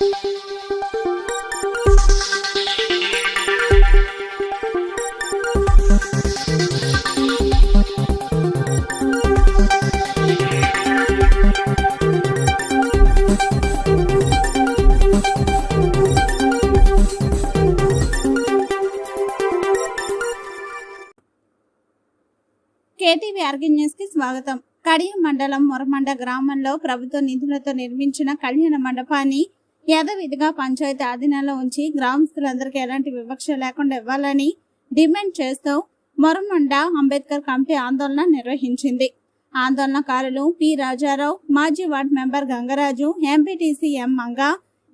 KTV organ న్యూస్కి స్వాగతం. కడియం మండలం మొరమండ గ్రామంలో ప్రభుత్వ నిధులతో నిర్మించిన కళ్యాణ మండపాన్ని యథావిధిగా పంచాయతీ ఆధీనంలో ఉంచి గ్రామస్తులందరికీ ఎలాంటి వివక్ష లేకుండా ఇవ్వాలని డిమాండ్ చేస్తూ మొరమండ అంబేద్కర్ కమిటీ ఆందోళన నిర్వహించింది. ఆందోళనకారులు పి. రాజారావు మాజీ ward member Gangaraju MPTC M. Manga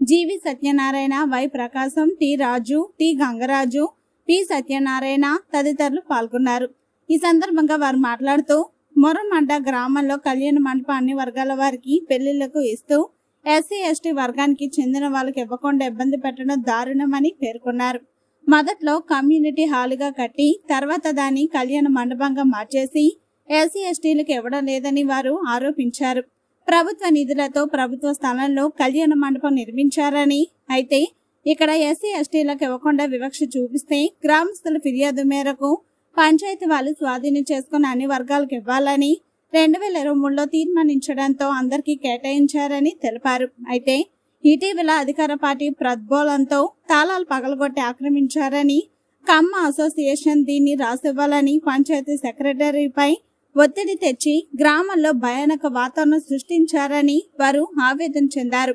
GV Satyanarayana Y. Prakasam T. Raju T. Gangaraju P. Satyanarayana తదితరులు పాల్గొన్నారు. ఈ సందర్భంగా వారు మాట్లాడుతూ మొరమండ గ్రామంలో కళ్యాణ మండపం అన్ని వర్గాల వారికి పెళ్ళిళ్ళకు ఇస్తూ ఎస్సీ ఎస్టీ వర్గానికి చెందిన వాళ్ళకి ఇవ్వకుండా ఇబ్బంది పెట్టడం దారుణమని పేర్కొన్నారు. మొదట్లో కమ్యూనిటీ హాలుగా కట్టి తర్వాత దాన్ని కళ్యాణ మండపంగా మార్చేసి ఎస్సీ ఎస్టీలకు ఇవ్వడం లేదని వారు ఆరోపించారు. ప్రభుత్వ నిధులతో ప్రభుత్వ స్థలంలో కళ్యాణ మండపం నిర్మించారని అయితే ఇక్కడ ఎస్సీ ఎస్టీలకు ఇవ్వకుండా వివక్ష చూపిస్తే గ్రామస్తుల ఫిర్యాదు మేరకు పంచాయతీ వాళ్ళు స్వాధీనం చేసుకుని అన్ని వర్గాలకు ఇవ్వాలని రెండు వేల ఇరవై మూడులో తీర్మానించడంతో అందరికీ కేటాయించారని తెలిపారు. అయితే ఇటీవల అధికార పార్టీ ప్రద్బోలంతో తాళాలు పగలగొట్టి ఆక్రమించారని కమ్మ అసోసియేషన్ దీన్ని రాసివ్వాలని పంచాయతీ సెక్రటరీపై ఒత్తిడి తెచ్చి గ్రామంలో భయానక వాతావరణం సృష్టించారని వారు ఆవేదన చెందారు.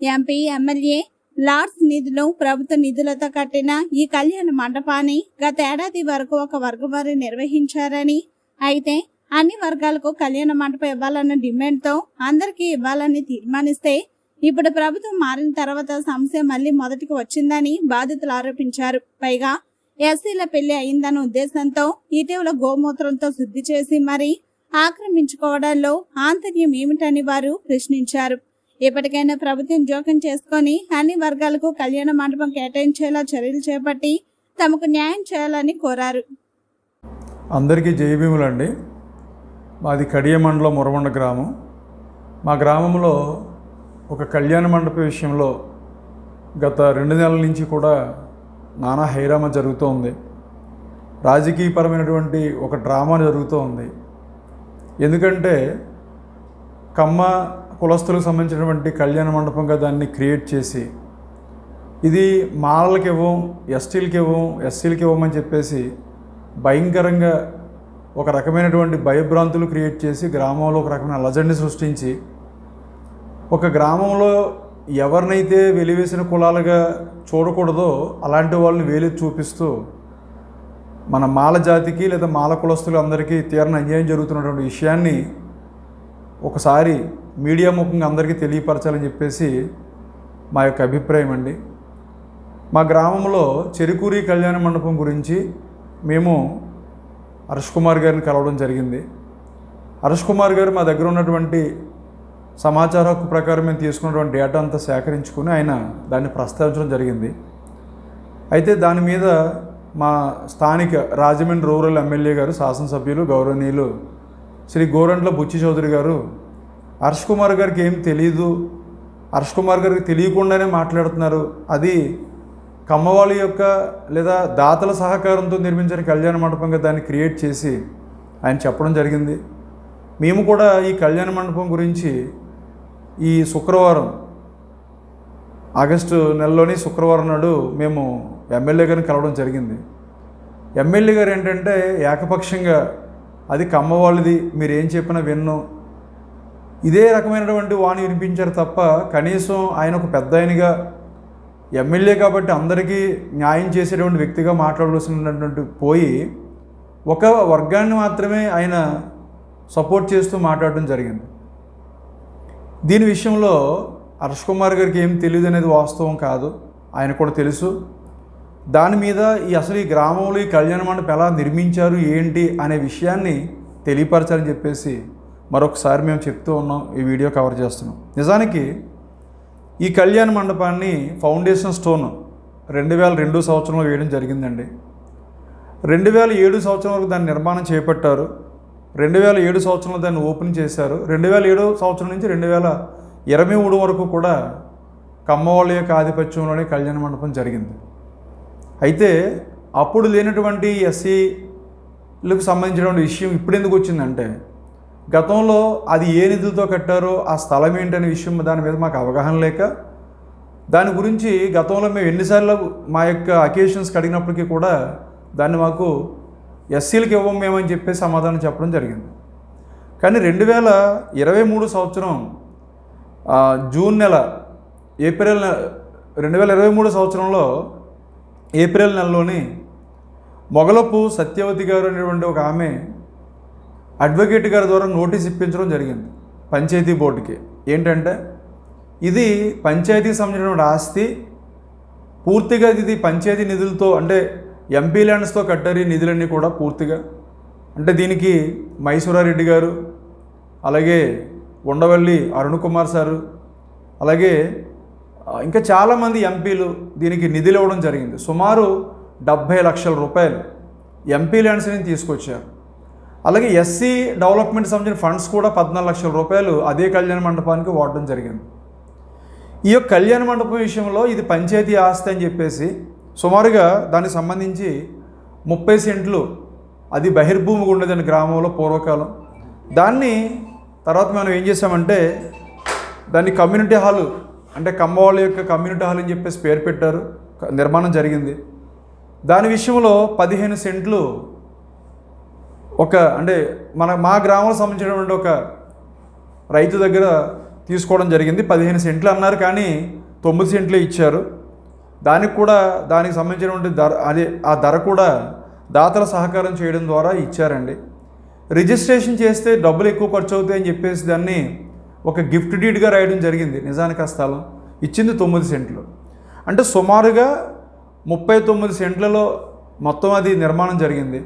ఎంపీ ఎమ్మెల్యే లార్డ్స్ నిధులు ప్రభుత్వ నిధులతో కట్టిన ఈ కళ్యాణ మండపాన్ని గత ఏడాది వరకు ఒక వర్గం వారు నిర్వహించారని అయితే అన్ని వర్గాలకు కళ్యాణ మండపం ఇవ్వాలన్న డిమాండ్తో అందరికీ ఇవ్వాలని తీర్మానిస్తే ఇప్పుడు ప్రభుత్వం మారిన తర్వాత సమస్య మళ్ళీ మొదటికి వచ్చిందని బాధితులు ఆరోపించారు. పైగా ఎస్సీల పెళ్ళి అయిందన్న ఉద్దేశంతో ఇటీవల గోమూత్రంతో శుద్ధి చేసి మరి ఆక్రమించుకోవడంలో ఆంతర్యం ఏమిటని వారు ప్రశ్నించారు. ఇప్పటికైనా ప్రభుత్వం జోక్యం చేసుకొని అన్ని వర్గాలకు కళ్యాణ మండపం కేటాయించేలా చర్యలు చేపట్టి తమకు న్యాయం చేయాలని కోరారు. అందరికీ జయభీములండి మాది కడియ మండలం మురమండ గ్రామం. మా గ్రామంలో ఒక కళ్యాణ మండప విషయంలో గత రెండు నెలల నుంచి కూడా నానా హైరామ జరుగుతూ ఉంది. రాజకీయపరమైనటువంటి ఒక డ్రామా జరుగుతూ ఉంది. ఎందుకంటే కమ్మ కులస్తులకు సంబంధించినటువంటి కళ్యాణ మండపంగా దాన్ని క్రియేట్ చేసి ఇది మాలలకి ఇవ్వం ఎస్టీలకి ఇవ్వం ఎస్సీలకి ఇవ్వమని చెప్పేసి భయంకరంగా ఒక రకమైనటువంటి భయభ్రాంతులు క్రియేట్ చేసి గ్రామంలో ఒక రకమైన అలజడిని సృష్టించి ఒక గ్రామంలో ఎవరినైతే వెలివేసిన కులాలుగా చూడకూడదో అలాంటి వాళ్ళని వేలెత్తి చూపిస్తూ మన మాల జాతికి లేదా మాల కులస్తులు అందరికీ తీరని అన్యాయం జరుగుతున్నటువంటి విషయాన్ని ఒకసారి మీడియా ముఖంగా అందరికీ తెలియపరచాలని చెప్పేసి మా యొక్క అభిప్రాయం అండి. మా గ్రామంలో చెరుకూరి కళ్యాణ మండపం గురించి మేము హర్ష్ కుమార్ గారిని కలవడం జరిగింది. హర్ష్ కుమార్ గారు మా దగ్గర ఉన్నటువంటి సమాచార హక్కు ప్రకారం మేము తీసుకున్నటువంటి డేటా అంతా సేకరించుకుని ఆయన దాన్ని ప్రస్తావించడం జరిగింది. అయితే దాని మీద మా స్థానిక రాజమండ్రి రూరల్ ఎమ్మెల్యే గారు శాసనసభ్యులు గౌరవనీయులు శ్రీ గోరంట్ల బుచ్చి చౌదరి గారు హర్ష్ కుమార్ గారికి ఏం తెలియదు హర్ష్ కుమార్ గారికి తెలియకుండానే మాట్లాడుతున్నారు. అది కమ్మవాళ్ళ యొక్క లేదా దాతల సహకారంతో నిర్మించిన కళ్యాణ మండపంగా దాన్ని క్రియేట్ చేసి ఆయన చెప్పడం జరిగింది. మేము కూడా ఈ కళ్యాణ మండపం గురించి ఈ శుక్రవారం ఆగస్టు నెలలోని శుక్రవారం నాడు మేము ఎమ్మెల్యే గారిని కలవడం జరిగింది. ఎమ్మెల్యే గారు ఏంటంటే ఏకపక్షంగా అది కమ్మవాళ్ళది మీరేం మీరు ఏం చెప్పినా విన్ను. ఇదే రకమైనటువంటి వాణి వినిపించారు తప్ప కనీసం ఆయన ఒక పెద్ద ఆయనగా ఎమ్మెల్యే కాబట్టి అందరికీ న్యాయం చేసేటువంటి వ్యక్తిగా మాట్లాడవలసినటువంటి పోయి ఒక వర్గాన్ని మాత్రమే ఆయన సపోర్ట్ చేస్తూ మాట్లాడడం జరిగింది. దీని విషయంలో హర్ష్ కుమార్ గారికి ఏం తెలియదు అనేది వాస్తవం కాదు. ఆయన కూడా తెలుసు. దాని మీద ఈ అసలు ఈ గ్రామంలో ఈ కళ్యాణ మండపం ఎలా నిర్మించారు ఏంటి అనే విషయాన్ని తెలియపరచాలని చెప్పేసి మరొకసారి మేము చెప్తూ ఉన్నాం. ఈ వీడియో కవర్ చేస్తున్నాం. నిజానికి ఈ కళ్యాణ మండపాన్ని ఫౌండేషన్ స్టోన్ రెండు వేల రెండు సంవత్సరంలో వేయడం జరిగిందండి. రెండు వేల ఏడు సంవత్సరం వరకు దాన్ని నిర్మాణం చేపట్టారు. రెండు వేల ఏడు సంవత్సరంలో దాన్ని ఓపెన్ చేశారు. రెండు వేల ఏడు సంవత్సరం నుంచి రెండు వేల ఇరవై మూడు వరకు కూడా కమ్మవాళ్ళ యొక్క ఆధిపత్యంలోనే కళ్యాణ మండపం జరిగింది. అయితే అప్పుడు లేనటువంటి ఎస్సీలకు సంబంధించినటువంటి విషయం ఇప్పుడు ఎందుకు వచ్చిందంటే గతంలో అది ఏ నిధులతో కట్టారో ఆ స్థలం ఏంటనే విషయం దాని మీద మాకు అవగాహన లేక దాని గురించి గతంలో మేము ఎన్నిసార్లు మా యొక్క అకేషన్స్కి అడిగినప్పటికీ కూడా దాన్ని మాకు ఎస్సీలకు ఇవ్వం మేమని చెప్పి సమాధానం చెప్పడం జరిగింది. కానీ రెండు వేల ఇరవై మూడు సంవత్సరం జూన్ నెల ఏప్రిల్ నె- రెండు వేల ఇరవై మూడు సంవత్సరంలో ఏప్రిల్ నెలలోని మొగలపు సత్యవతి గారు అనేటువంటి ఒక ఆమె అడ్వకేట్ గారి ద్వారా నోటీస్ ఇప్పించడం జరిగింది పంచాయతీ బోర్డుకి. ఏంటంటే ఇది పంచాయతీకి సంబంధించిన ఆస్తి పూర్తిగా ఇది పంచాయతీ నిధులతో అంటే ఎంపీ ల్యాండ్స్తో కట్టారు ఈ నిధులన్నీ కూడా పూర్తిగా. అంటే దీనికి మైసూరారెడ్డి గారు అలాగే ఉండవల్లి అరుణ్ కుమార్ సారు అలాగే ఇంకా చాలామంది ఎంపీలు దీనికి నిధులు ఇవ్వడం జరిగింది. సుమారు డెబ్భై లక్షల రూపాయలు ఎంపీ ల్యాండ్స్ని తీసుకొచ్చారు. అలాగే ఎస్సీ డెవలప్మెంట్ సంబంధించిన ఫండ్స్ కూడా పద్నాలుగు లక్షల రూపాయలు అదే కళ్యాణ మండపానికి వాడడం జరిగింది. ఈ యొక్క కళ్యాణ మండపం విషయంలో ఇది పంచాయతీ ఆస్తి అని చెప్పేసి సుమారుగా దానికి సంబంధించి ముప్పై సెంట్లు అది బహిర్భూమిగా ఉండేదని గ్రామంలో పూర్వకాలం. దాన్ని తర్వాత మనం ఏం చేసామంటే దాన్ని కమ్యూనిటీ హాల్ అంటే కమ్మవాళ్ళ యొక్క కమ్యూనిటీ హాల్ అని చెప్పేసి పేరు పెట్టారు. క- నిర్మాణం జరిగింది. దాని విషయంలో పదిహేను సెంట్లు ఒక అంటే మన మా గ్రామంలో సంబంధించినటువంటి ఒక రైతు దగ్గర తీసుకోవడం జరిగింది. పదిహేను సెంట్లు అన్నారు కానీ తొమ్మిది సెంట్లే ఇచ్చారు. దానికి కూడా దానికి సంబంధించినటువంటి ధర అదే ఆ ధర కూడా దాతల సహకారం చేయడం ద్వారా ఇచ్చారండి. రిజిస్ట్రేషన్ చేస్తే డబ్బులు ఎక్కువ ఖర్చు అవుతాయని చెప్పేసి దాన్ని ఒక గిఫ్ట్ డీడ్గా రాయడం జరిగింది. నిజానికి ఆ స్థలం ఇచ్చింది తొమ్మిది సెంట్లు. అంటే సుమారుగా ముప్పై తొమ్మిది సెంట్లలో మొత్తం అది నిర్మాణం జరిగింది.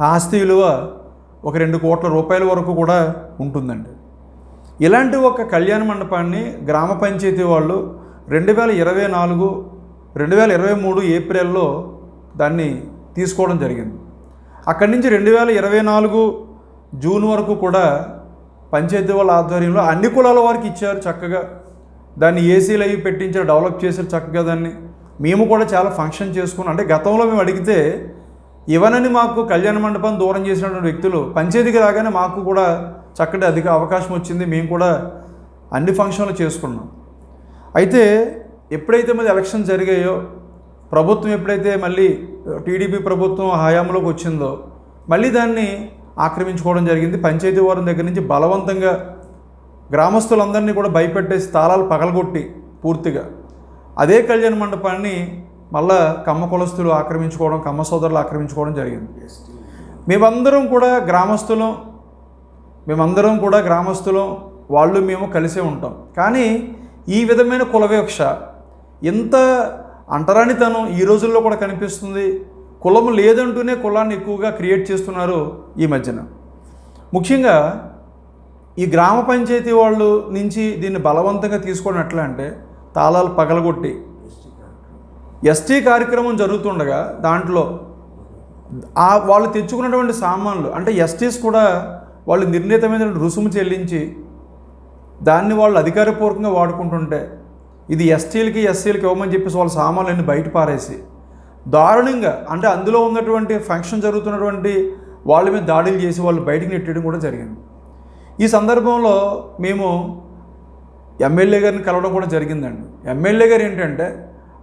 ఆస్తి విలువ ఒక రెండు కోట్ల రూపాయల వరకు కూడా ఉంటుందండి. ఇలాంటి ఒక కళ్యాణ మండపాన్ని గ్రామ పంచాయతీ వాళ్ళు రెండు వేల ఇరవై నాలుగు రెండు వేల ఇరవై మూడు ఏప్రిల్లో దాన్ని తీసుకోవడం జరిగింది. అక్కడి నుంచి రెండు వేల ఇరవై నాలుగు జూన్ వరకు కూడా పంచాయతీ వాళ్ళ ఆధ్వర్యంలో అన్ని కులాల వారికి ఇచ్చారు చక్కగా. దాన్ని ఏసీలు అవి పెట్టించారు డెవలప్ చేశారు చక్కగా దాన్ని. మేము కూడా చాలా ఫంక్షన్ చేసుకున్నాం. అంటే గతంలో మేము అడిగితే ఇవనని మాకు కళ్యాణ మండపం దూరం చేసినటువంటి వ్యక్తులు పంచాయతీకి రాగానే మాకు కూడా చక్కటి అధిక అవకాశం వచ్చింది. మేము కూడా అన్ని ఫంక్షన్లు చేసుకున్నాం. అయితే ఎప్పుడైతే మళ్ళీ ఎలక్షన్ జరిగాయో ప్రభుత్వం ఎప్పుడైతే మళ్ళీ టీడీపీ ప్రభుత్వం హయాంలోకి వచ్చిందో మళ్ళీ దాన్ని ఆక్రమించుకోవడం జరిగింది. పంచాయతీ వారం దగ్గర నుంచి బలవంతంగా గ్రామస్తులందరినీ కూడా భయపెట్టేసి తాళాలు పగలగొట్టి పూర్తిగా. అదే కళ్యాణ మండపాన్ని మళ్ళా కమ్మ కులస్తులు ఆక్రమించుకోవడం కమ్మ సోదరులు ఆక్రమించుకోవడం జరిగింది. మేమందరం కూడా గ్రామస్తులం మేమందరం కూడా గ్రామస్తులం వాళ్ళు మేము కలిసే ఉంటాం. కానీ ఈ విధమైన కులవివక్ష ఎంత అంటరానితనం ఈ రోజుల్లో కూడా కనిపిస్తుంది. కులం లేదంటూనే కులాన్ని ఎక్కువగా క్రియేట్ చేస్తున్నారు ఈ మధ్యన. ముఖ్యంగా ఈ గ్రామ పంచాయతీ వాళ్ళు నుంచి దీన్ని బలవంతంగా తీసుకోవడం ఎట్లా అంటే తాళాలు పగలగొట్టి ఎస్టీ కార్యక్రమం జరుగుతుండగా దాంట్లో ఆ వాళ్ళు తెచ్చుకున్నటువంటి సామాన్లు అంటే ఎస్టీస్ కూడా వాళ్ళు నిర్ణీతమైన రుసుము చెల్లించి దాన్ని వాళ్ళు అధికారపూర్వకంగా వాడుకుంటుంటే ఇది ఎస్టీలకి ఎస్సీలకి ఇవ్వమని చెప్పేసి వాళ్ళ సామాన్లన్నీ బయట పారేసి దారుణంగా అంటే అందులో ఉన్నటువంటి ఫంక్షన్ జరుగుతున్నటువంటి వాళ్ళ మీద దాడులు చేసి వాళ్ళు బయటకు నెట్టడం కూడా జరిగింది. ఈ సందర్భంలో మేము ఎమ్మెల్యే గారిని కలవడం కూడా జరిగిందండి. ఎమ్మెల్యే గారు ఏంటంటే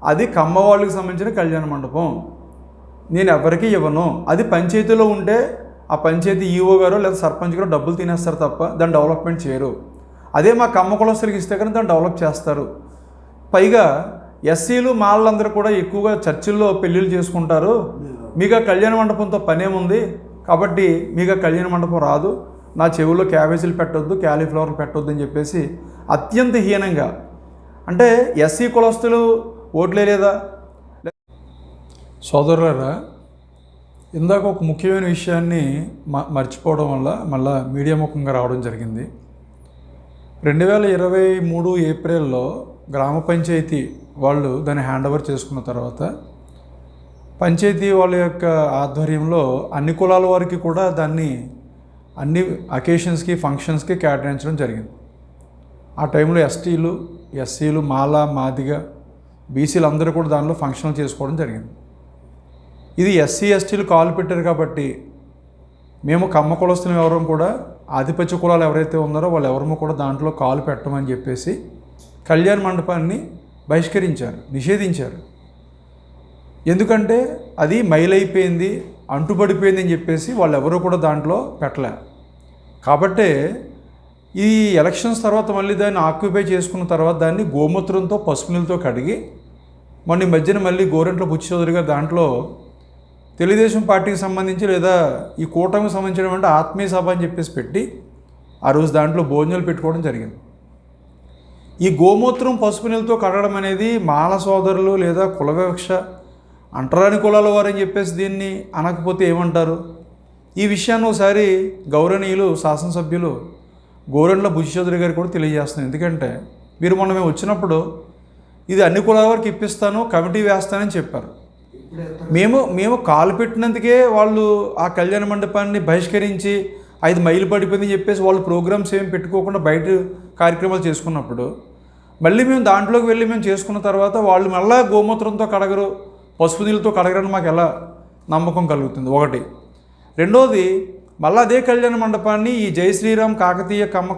అది కమ్మ వాళ్ళకి సంబంధించిన కళ్యాణ మండపం. నేను ఎవరికి ఇవ్వను. అది పంచాయతీలో ఉంటే ఆ పంచాయతీ ఈఓ గారు లేదా సర్పంచ్ గారు డబ్బులు తినేస్తారు తప్ప దాన్ని డెవలప్మెంట్ చేయరు. అదే మా కమ్మ కులస్తులకి ఇస్తే కానీ దాన్ని డెవలప్ చేస్తారు. పైగా ఎస్సీలు మాళ్ళందరూ కూడా ఎక్కువగా చర్చిల్లో పెళ్ళిళ్ళు చేసుకుంటారు. మీకు ఆ కళ్యాణ మండపంతో పనేముంది? కాబట్టి మీకు ఆ కళ్యాణ మండపం రాదు. నా చెవుల్లో క్యాబేజీలు పెట్టొద్దు క్యాలీఫ్లవర్లు పెట్టొద్దు అని చెప్పేసి అత్యంత హీనంగా. అంటే ఎస్సీ కులస్తులు ఓట్లే లేదా? సోదరులరా ఇందాక ఒక ముఖ్యమైన విషయాన్ని మ మర్చిపోవడం వల్ల మళ్ళా మీడియా ముఖంగా రావడం జరిగింది. రెండు వేల ఇరవై మూడు ఏప్రిల్లో గ్రామ పంచాయతీ వాళ్ళు దాన్ని హ్యాండ్ ఓవర్ చేసుకున్న తర్వాత పంచాయతీ వాళ్ళ యొక్క ఆధ్వర్యంలో అన్ని కులాల వారికి కూడా దాన్ని అన్ని అకేషన్స్కి ఫంక్షన్స్కి కేటాయించడం జరిగింది. ఆ టైంలో ఎస్టీలు ఎస్సీలు మాల మాదిగ బీసీలు అందరూ కూడా దానిలో ఫంక్షన్లు చేసుకోవడం జరిగింది. ఇది ఎస్సీ ఎస్టీలు కాలు పెట్టారు కాబట్టి మేము కమ్మ కులస్తులు ఎవరూ కూడా ఆధిపత్య కులాలు ఎవరైతే ఉన్నారో వాళ్ళు ఎవరూ కూడా దాంట్లో కాలు పెట్టమని చెప్పేసి కళ్యాణ మండపాన్ని బహిష్కరించారు నిషేధించారు. ఎందుకంటే అది మైలైపోయింది అంటుపడిపోయింది అని చెప్పేసి వాళ్ళు ఎవరూ కూడా దాంట్లో పెట్టలే. కాబట్టే ఈ ఎలక్షన్స్ తర్వాత మళ్ళీ దాన్ని ఆక్యుపై చేసుకున్న తర్వాత దాన్ని గోమూత్రంతో పసుపు నీళ్ళతో కడిగి మొన్న ఈ మధ్యన మళ్ళీ గోరెంట్ల బుచ్చి చౌదరి గారు దాంట్లో తెలుగుదేశం పార్టీకి సంబంధించి లేదా ఈ కూటమికి సంబంధించిన అంటే ఆత్మీయ సభ అని చెప్పేసి పెట్టి ఆ రోజు దాంట్లో భోజనాలు పెట్టుకోవడం జరిగింది. ఈ గోమూత్రం పసుపు నీళ్ళతో కడగడం అనేది మాల సోదరులు లేదా కుల వివక్ష అంటరాని కులాల వారని చెప్పేసి దీన్ని అనకపోతే ఏమంటారు? ఈ విషయాన్ని ఒకసారి గౌరవనీయులు శాసనసభ్యులు గోరెండ్ల బుజ్జి చౌదరి గారు కూడా తెలియజేస్తున్నాను ఎందుకంటే మీరు మొన్న మేము వచ్చినప్పుడు ఇది అన్ని కులాల వారికి ఇప్పిస్తాను కమిటీ వేస్తానని చెప్పారు. మేము మేము కాలు పెట్టినందుకే వాళ్ళు ఆ కళ్యాణ మండపాన్ని బహిష్కరించి ఐదు మైలు పడిపోయిందని చెప్పేసి వాళ్ళు ప్రోగ్రామ్స్ ఏమి పెట్టుకోకుండా బయట కార్యక్రమాలు చేసుకున్నప్పుడు మళ్ళీ మేము దాంట్లోకి వెళ్ళి మేము చేసుకున్న తర్వాత వాళ్ళు మళ్ళా గోమూత్రంతో కడగరు పసుపు నీళ్ళతో కడగరని మాకు ఎలా నమ్మకం కలుగుతుంది? ఒకటి. రెండోది మళ్ళీ అదే కళ్యాణ మండపాన్ని ఈ జై శ్రీరామ్ కాకతీయ కమ్మ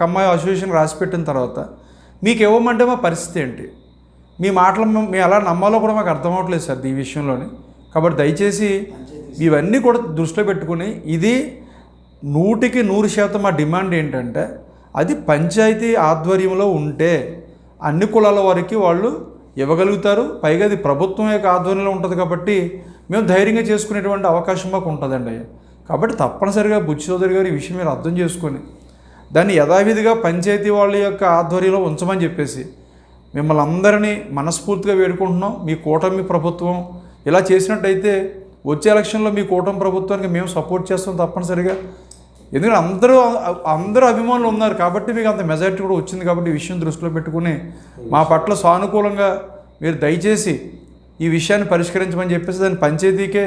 కమ్మ అసోసియేషన్ రాసిపెట్టిన తర్వాత మీకు ఇవ్వమంటే మా పరిస్థితి ఏంటి? మీ మాటలు మేము మేము ఎలా నమ్మాలో కూడా మాకు అర్థం అవ్వట్లేదు సార్ ఈ విషయంలోని. కాబట్టి దయచేసి ఇవన్నీ కూడా దృష్టిలో పెట్టుకుని ఇది నూటికి నూరు శాతం మా డిమాండ్ ఏంటంటే అది పంచాయతీ ఆధ్వర్యంలో ఉంటే అన్ని కులాల వారికి వాళ్ళు ఇవ్వగలుగుతారు. పైగా అది ప్రభుత్వం యొక్క ఆధ్వర్యంలో ఉంటుంది కాబట్టి మేము ధైర్యంగా చేసుకునేటువంటి అవకాశం మాకు ఉంటుందండి. కాబట్టి తప్పనిసరిగా బుచ్చి చౌదరి గారు ఈ విషయం మీరు అర్థం చేసుకొని దాన్ని యథావిధిగా పంచాయతీ వాళ్ళ యొక్క ఆధ్వర్యంలో ఉంచమని చెప్పేసి మిమ్మల్ని అందరినీ మనస్ఫూర్తిగా వేడుకుంటున్నాం. మీ కూటమి ప్రభుత్వం ఇలా చేసినట్టయితే వచ్చే ఎలక్షన్లో మీ కూటమి ప్రభుత్వానికి మేము సపోర్ట్ చేస్తాం తప్పనిసరిగా. ఎందుకంటే అందరూ అందరూ అభిమానులు ఉన్నారు కాబట్టి మీకు అంత మెజారిటీ కూడా వచ్చింది కాబట్టి ఈ విషయం దృష్టిలో పెట్టుకుని మా పట్ల సానుకూలంగా మీరు దయచేసి ఈ విషయాన్ని పరిష్కరించమని చెప్పేసి దాన్ని పంచాయతీకే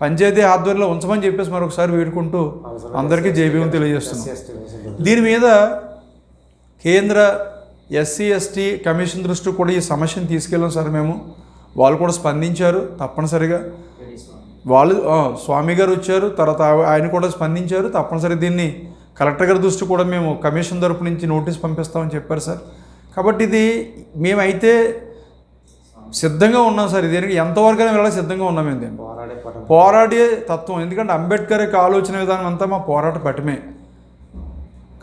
పంచాయతీ ఆధ్వర్యంలో ఉంచమని చెప్పేసి మరొకసారి వేడుకుంటూ అందరికీ జైభీం తెలియజేస్తున్నాం. దీని మీద కేంద్ర ఎస్సీ ఎస్టీ కమిషన్ దృష్టికి కూడా ఈ సమస్యను తీసుకెళ్ళాం సార్ మేము. వాళ్ళు కూడా స్పందించారు తప్పనిసరిగా. వాళ్ళు స్వామి గారు వచ్చారు తర్వాత ఆయన కూడా స్పందించారు తప్పనిసరి దీన్ని కలెక్టర్ గారి దృష్టి కూడా మేము కమిషన్ తరపు నుంచి నోటీస్ పంపిస్తామని చెప్పారు సార్. కాబట్టి ఇది మేమైతే సిద్ధంగా ఉన్నాం సార్. ఇది ఎంతవరకైనా వెళ్ళాలి సిద్ధంగా ఉన్నాం మేము దీన్ని. పోరాడే తత్వం. ఎందుకంటే అంబేద్కర్ యొక్క ఆలోచన విధానం అంతా మా పోరాట పటమే.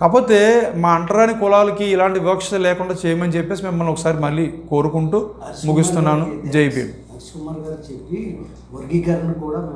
కాకపోతే మా అంటరాని కులాలకి ఇలాంటి వివక్ష లేకుండా చేయమని చెప్పేసి మిమ్మల్ని ఒకసారి మళ్ళీ కోరుకుంటూ ముగిస్తున్నాను. జై భీమ్. చెప్పి వర్గీకరణ కూడా